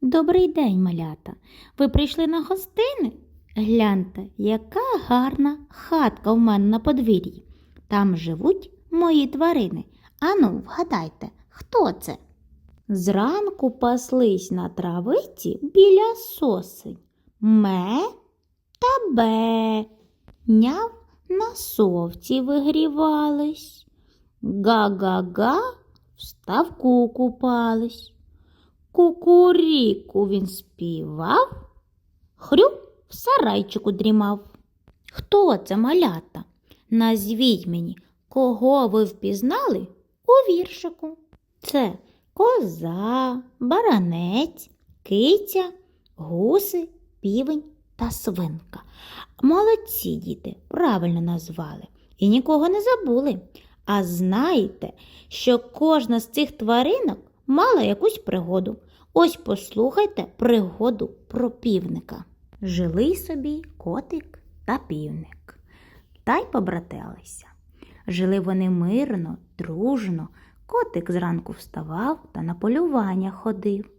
Добрий день, малята. Ви прийшли на гостини? Гляньте, яка гарна хатка в мене на подвір'ї. Там живуть мої тварини. Ану, вгадайте, хто це? Зранку паслись на травиці біля сосень. Ме та бе. Няв на совці вигрівались. Га-га-га в ставку купались. Кукуріку він співав, хрю в сарайчику дрімав. Хто це малята? Назвіть мені, кого ви впізнали у віршику. Це коза, баранець, киця, гуси, півень та свинка. Молодці діти, правильно назвали і нікого не забули. А знаєте, що кожна з цих тваринок мала якусь пригоду. Ось послухайте пригоду про півника. Жили собі котик та півник, та й побрателися. Жили вони мирно, дружно. Котик зранку вставав та на полювання ходив,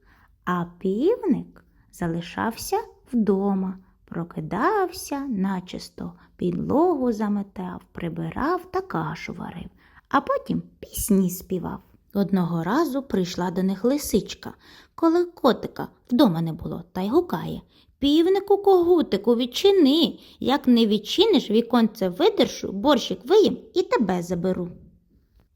а півник залишався вдома, прокидався начисто, підлогу заметав, прибирав та кашу варив, а потім пісні співав. Одного разу прийшла до них лисичка, коли котика вдома не було, та й гукає. Півнику когутику відчини, як не відчиниш, віконце видершу, борщик виїм і тебе заберу.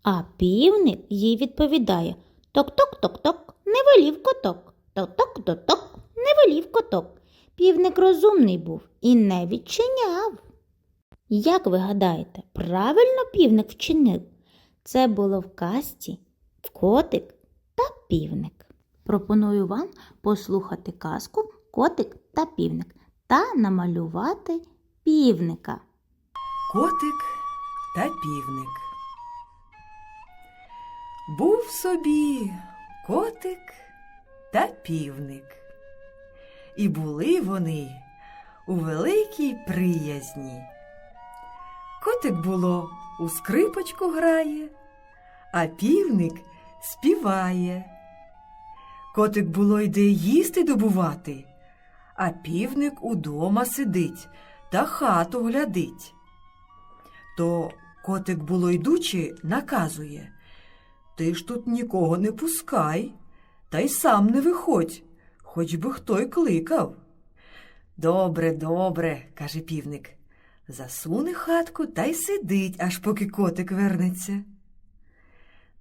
А півник їй відповідає Ток-ток-ток-ток, не велів коток. Ток-ток-ток-ток, не велів коток. Півник розумний був і не відчиняв. Як ви гадаєте, правильно півник вчинив? Це було в казці Котик та півник. Пропоную вам послухати казку Котик та півник та намалювати півника. Котик та півник. Був собі котик та півник. І були вони у великій приязні. Котик було у скрипочку грає, а півник співає. Котик було йде їсти добувати, а півник удома сидить та хату глядить. То котик було йдучи, наказує Ти ж тут нікого не пускай, та й сам не виходь, хоч би хто й кликав. Добре, добре, каже півник. Засуне хатку та й сидить, аж поки котик вернеться.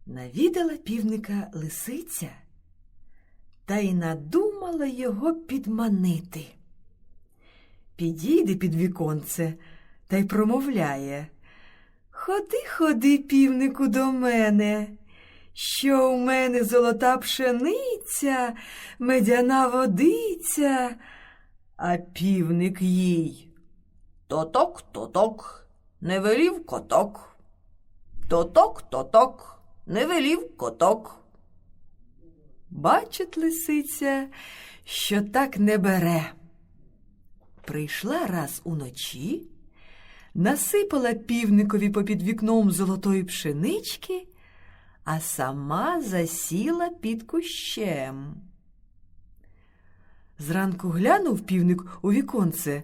Навідала півника лисиця та й надумала його підманити. Підійде під віконце та й промовляє Ходи, ходи, півнику, до мене, що у мене золота пшениця, медяна водиця, а півник їй. Тоток, тоток, не велів коток. Тоток, тоток, не велів коток. Бачить лисиця, що так не бере. Прийшла раз уночі, насипала півникові попід вікном золотої пшенички, а сама засіла під кущем. Зранку глянув півник у віконце.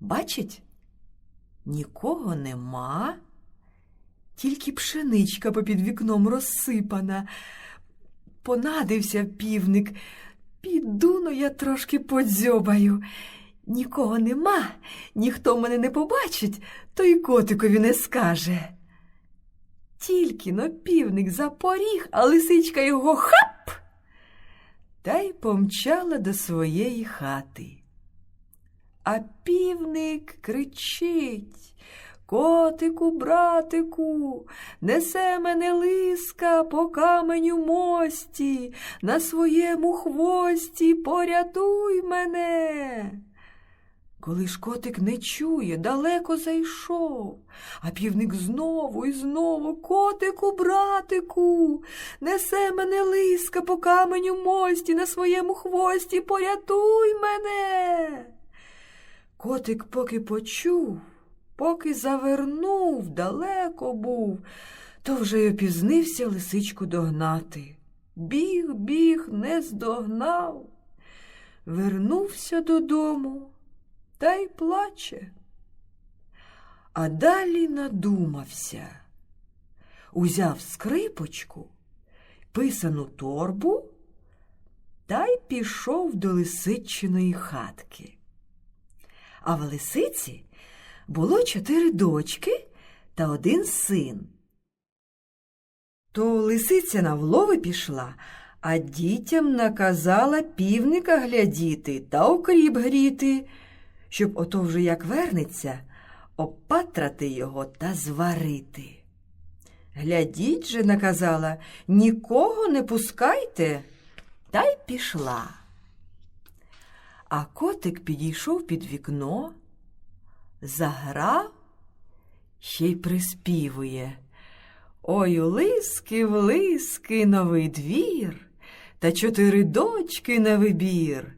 Бачить, нікого нема, тільки пшеничка попід вікном розсипана. Понадився півник. Піду но я трошки подзьобаю. Нікого нема, ніхто мене не побачить, то й котикові не скаже. Тільки но півник запоріг, а лисичка його хап та й помчала до своєї хати. А півник кричить Котику, братику, несе мене лиска по каменю мості, на своєму хвості порятуй мене. Коли ж котик не чує, далеко зайшов, а півник знову і знову Котику, братику, несе мене лиска по каменю мості, на своєму хвості порятуй мене. Котик поки почув, поки завернув, далеко був, то вже й опізнився лисичку догнати. Біг, біг, не здогнав, вернувся додому та й плаче. А далі надумався. Узяв скрипочку, писану торбу та й пішов до лисичиної хатки. А в лисиці було чотири дочки та один син. То лисиця на влови пішла, а дітям наказала півника глядіти та окріп гріти, щоб ото вже як вернеться, опатрати його та зварити. Глядіть же, наказала, нікого не пускайте, та й пішла. А котик підійшов під вікно, заграв, ще й приспівує. Ой, у лиски в лиски новий двір, та чотири дочки на вибір.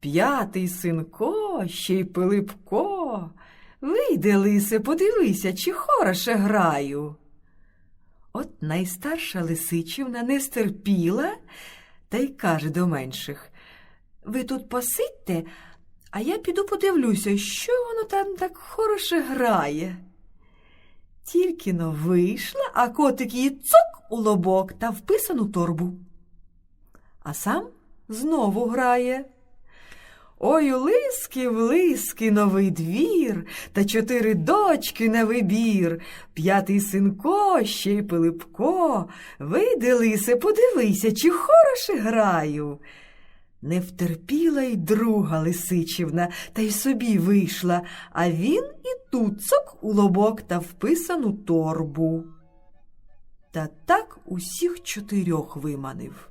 П'ятий синко, ще й Пилипко. Вийди, лисе, подивися, чи хороше граю. От найстарша лисичівна не стерпіла та й каже до менших Ви тут посидьте, а я піду подивлюся, що воно там так хороше грає. Тільки но вийшла, а котик її цок у лобок та вписану торбу. А сам знову грає. Ой, у лиски в лиски новий двір, та чотири дочки на вибір, п'ятий синко, ще й Пилипко. Вийди, лисе, подивися, чи хороше граю. Не втерпіла й друга лисичівна, та й собі вийшла, а він і тут цок у лобок та вписану торбу. Та так усіх чотирьох виманив.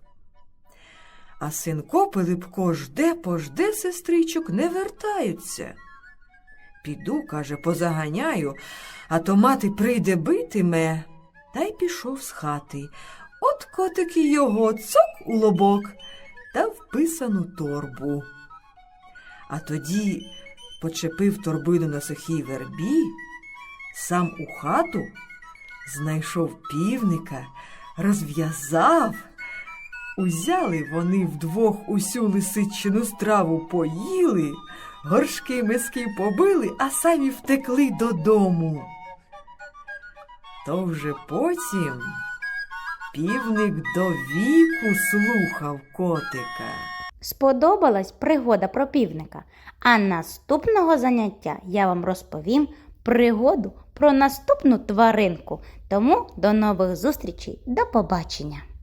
А синко Пилипко жде, пожде сестричок, не вертаються. Піду, каже, позаганяю, а то мати прийде битиме, та й пішов з хати. От котик його цок у лобок та вписану торбу. А тоді почепив торбину на сухій вербі, сам у хату знайшов півника, розв'язав. Узяли вони вдвох усю лисичину страву поїли, горшки миски побили, а самі втекли додому. То вже потім півник до віку слухав котика. Сподобалась пригода про півника. А наступного заняття я вам розповім пригоду про наступну тваринку. Тому до нових зустрічей, до побачення!